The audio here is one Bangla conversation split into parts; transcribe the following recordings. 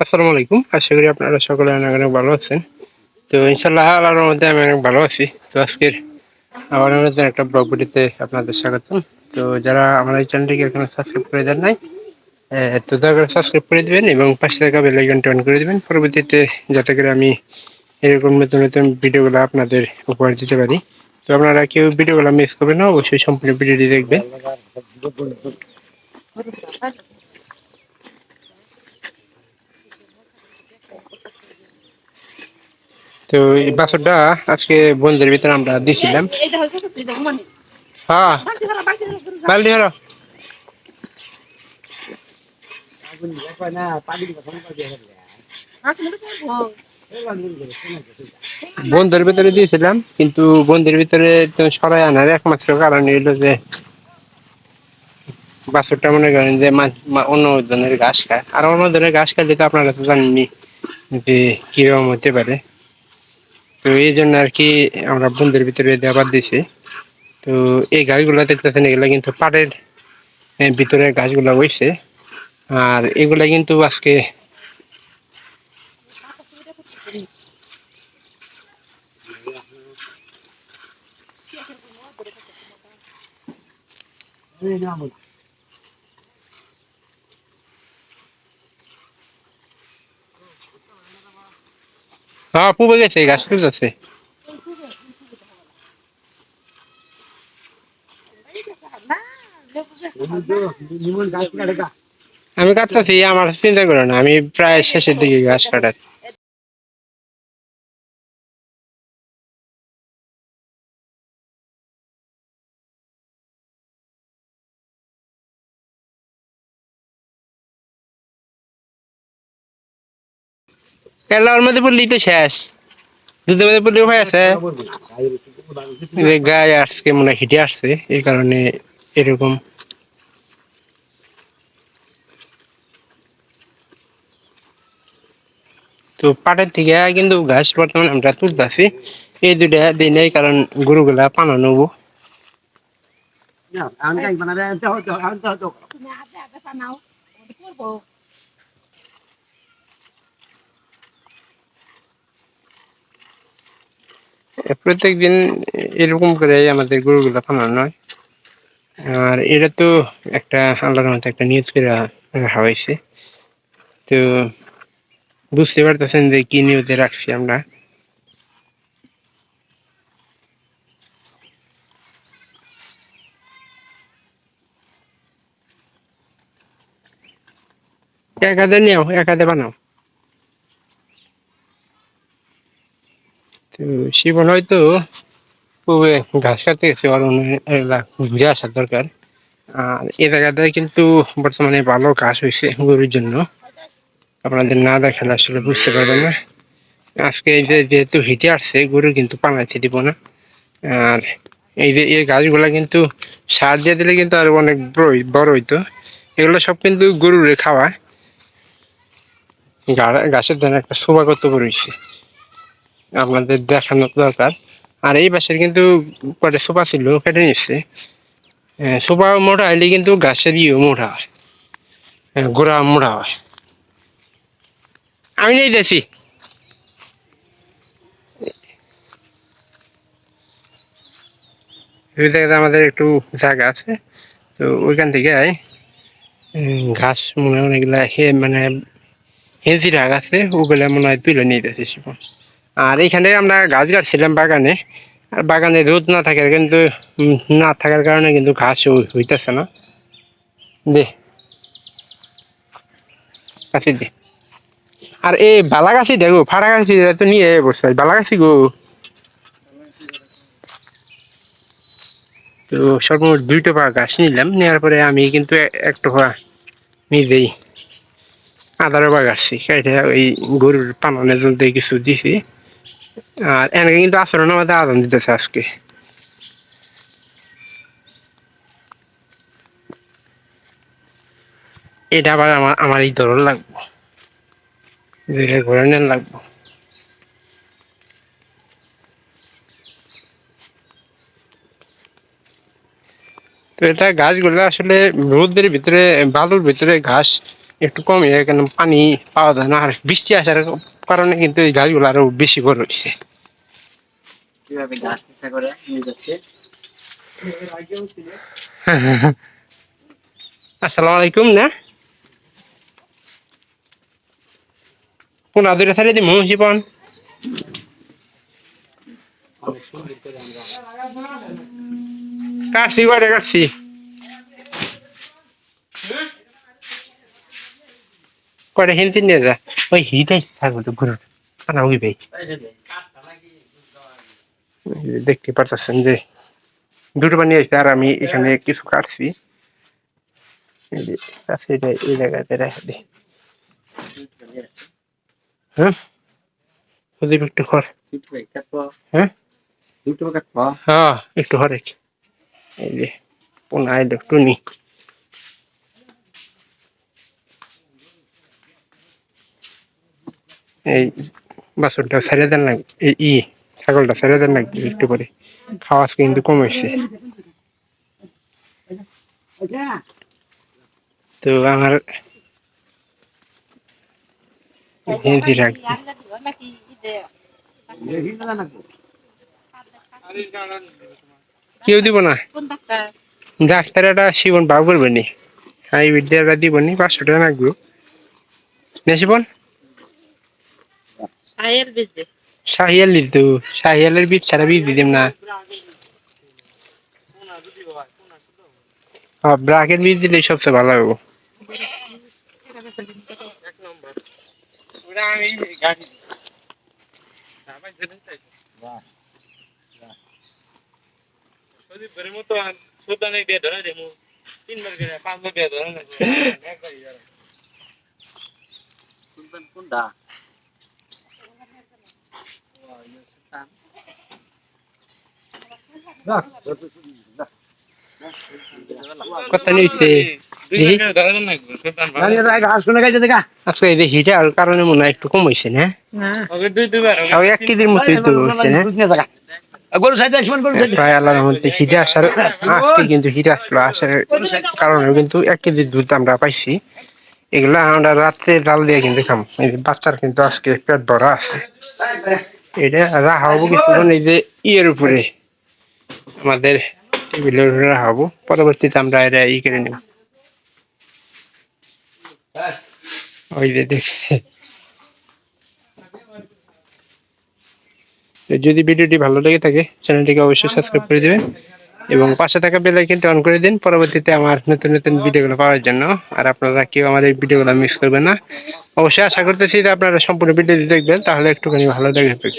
আসসালামু আলাইকুম। আশা করি আপনারা সকলে অনেক অনেক ভালো আছেন। তো ইনশাল্লাহ আল্লাহর মধ্যে আমি অনেক ভালো আছি। তো আজকের আবার নতুন একটা ব্লগ ভিডিওতে আপনাদের স্বাগতম। তো যারা আমার এই চ্যানেলটিকে এখনও সাবস্ক্রাইব করে দেন নাই তো দয়া করে সাবস্ক্রাইব করে দিবেন এবং পাশে থাকা বেল আইকনটি অন করে দিবেন। পরবর্তীতে যাতে করে আমি এরকম নতুন নতুন ভিডিওগুলো আপনাদের উপহার দিতে পারি। তো আপনারা কেউ ভিডিওগুলো মিস করবেন না, অবশ্যই সম্পূর্ণ ভিডিওটি দেখবেন। তো এই বাছরটা আজকে বন্ধুদের ভিতরে আমরা দিয়েছিলাম হ্যাঁ। বাকি ধরা বাকি ধরা করে বালতি ধরো। বাকি ধরা করব বন্ধুর ভিতরে দিয়েছিলাম, কিন্তু বন্ধুর ভিতরে সরাই আনার একমাত্র কারণ হলো যে বাছরটা মনে করেন যে অন্য ধরনের ঘাস খায়। আর অন্য ধরনের ঘাস খাইলে তো আপনারা তো জানেনই যে কীরকম হতে পারে। তো এই জন্য আর কি আমরা বন্ধুর ভিতরে দেওয়ার দিছি। তো এই গাছগুলো দেখতেছেন, এগুলো কিন্তু পাটের ভিতরে গাছগুলো হয়েছে আর এগুলা কিন্তু আজকে হ্যাঁ পুবে গেছে গাছ আছে যাচ্ছে। আমি কাটতেছি আমার চিন্তা করো না আমি প্রায় শেষের দিকে গাছ কাটার এলার মধ্যে পড়লেই তো শেষ। দুধের মধ্যে পড়লে উপায় আছে। গায়ে আজকে মনে হিটে আসছে এই কারণে এরকম। তো পাটের থেকে কিন্তু ঘাস বর্তমানে আমরা তুলতেছি। এই দুটা দিন এই কারণ গরুগুলা পানা নেব তুমি আদে আদে বানাও করব প্রত্যেক দিন এরকম করে আমাদের গরুগুলা পানানো হয়। আর এটা তো একটা আল্লাহর মতো একটা নিউজ করে রাখা হয়েছে। তো বুঝতে পারতেছেন যে কি নিউজে রাখছি আমরা। এক হাতে নিও, এক বানাও। তো শিবন হয়তো খুবই ঘাস কাটতে গেছে ঘুরে আসার দরকার। আর এ জায়গাতে কিন্তু বর্তমানে ভালো ঘাস হয়েছে গরুর জন্য। আপনাদের না দেখালে আসলে বুঝতে পারবেন না। আজকে এই যেহেতু হিটে আসছে, গরু কিন্তু পানাইতে দিব না। আর এই যে এই গাছগুলা কিন্তু সার দিয়ে দিলে কিন্তু আরও অনেক বড় হইতো। এগুলো সব কিন্তু গরুরে খাওয়া গা- গাছের জন্য একটা শোভাগত রয়েছে আপনাদের দেখানো দরকার। আর এই পাশের কিন্তু কটা সোফা ছিল, কেটে নিচ্ছে সোফা মোটা হইলে কিন্তু গাছের ইয়ে মোটা হয় গোড়া মোটা হয় আমি নেই জায়গাতে আমাদের একটু জায়গা আছে, তো ওইখান থেকে ঘাস মনে হয় অনেকগুলা মানে হেঁচি রাগ আছে, ওগুলা মনে হয় তুলে যাচ্ছে শিবন আর এখানে আমরা গাছ কাটছিলাম বাগানে। আর বাগানে রোদ না থাকার কিন্তু না থাকার কারণে কিন্তু ঘাস হইতেছে না। দে। কাছি দে। আর এই বালা গাছি দেখো, ফাড়া গাছি তো নিয়ে বসে বালা গাছি গো। তো সর্বমোট দুইটা পা গাছ নিলাম। নেওয়ার পরে আমি কিন্তু একটা পা নিজেই আদার বা গাছছি এটা ওই গরুর পানানের জন্য কিছু দিছি। আর এনেকে কিন্তু আচরণ আমাদের আদান দিতেছে আজকে। এটা আবার আমার আমার এই ধরন লাগবো দুইটা ঘরে নেন লাগবো। তো এটা গাছগুলো আসলে রোদের ভিতরে বালুর ভিতরে ঘাস একটু কমে এখানে পানি পাওয়া যায় না। আর বৃষ্টি আসার কারণে কিন্তু এই গাছগুলো আরও বেশি বড় হচ্ছে কীভাবে গাছ করে নিয়ে যাচ্ছে? আসসালামু আলাইকুম না? কোন আদরে ছাড়িয়ে দিমু জীবন কাটছি কয়টা কাটছি কয়টা হিন্দি নিয়ে যা। ওই হিটাই থাকবে তো ঘুরে আনা ওই ভাই দেখতে পারতেছেন যে দুটো বানিয়ে আর আমি এখানে কিছু কাটছি। আছে এটা এই জায়গাতে রেখে দিই হ্যাঁ? একটু কর হ্যাঁ? হ্যাঁ একটু হরে এই যে পুনঃ আইলো টুনি এই বাছরটা ছেড়ে দেন না ই ছাগলটা ছেড়ে দেন না একটু করে খাওয়া কিন্তু কমেছে তো আমার কেউ দিব না? ডাক্তার একটা শিবন বাবু করবে নি। এই বিদ্যাটা দিব নি, পাঁচশো টাকা লাগবে। না শিবন। শাহিয়াল দিত শাহিয়ালের বীজ ছাড়া বীজ দিতাম না। হ্যাঁ ব্রাকের বীজ দিলে সবচেয়ে ভালো হবে কোনটা? কত নিয়েছে আজকে এই কারণে মনে হয় একটু কম হয়েছে না? এক কেজির মতোই হয়েছে না? গরু সাইড আসবেন গরু সাইড প্রায় আল্লাহর মধ্যে হিটে আসার আজকে কিন্তু হিটে আসলো আসার কারণে কিন্তু এক কেজি দুধ আমরা পাইছি। এগুলা আমরা রাত্রে ডাল দিয়ে কিন্তু খাম। এই যে বাচ্চার কিন্তু আজকে পেট ভরা আছে। এটা রাখা হব কিছুক্ষণ এই যে ইয়ের উপরে। আমাদের টেবিলের উপরে রাখা হব। পরবর্তীতে আমরা এটা ই করে নেব। ওই যে দেখছে। যদি ভিডিওটি ভালো লেগে থাকে চ্যানেলটিকে অবশ্যই সাবস্ক্রাইব করে দিবেন। এবং পাশে থাকা বেল আইকনটি অন করে দিন। পরবর্তীতে আমার নতুন নতুন ভিডিওগুলো পাওয়ার জন্য। আর আপনারা কেউ আমার এই ভিডিওগুলো মিস করবেন না। অবশ্যই আশা করতেছি যে আপনারা সম্পূর্ণ ভিডিওটি দেখবেন, তাহলে একটুখানি ভালো লাগবে।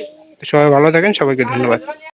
সবাই ভালো থাকেন, সবাইকে ধন্যবাদ।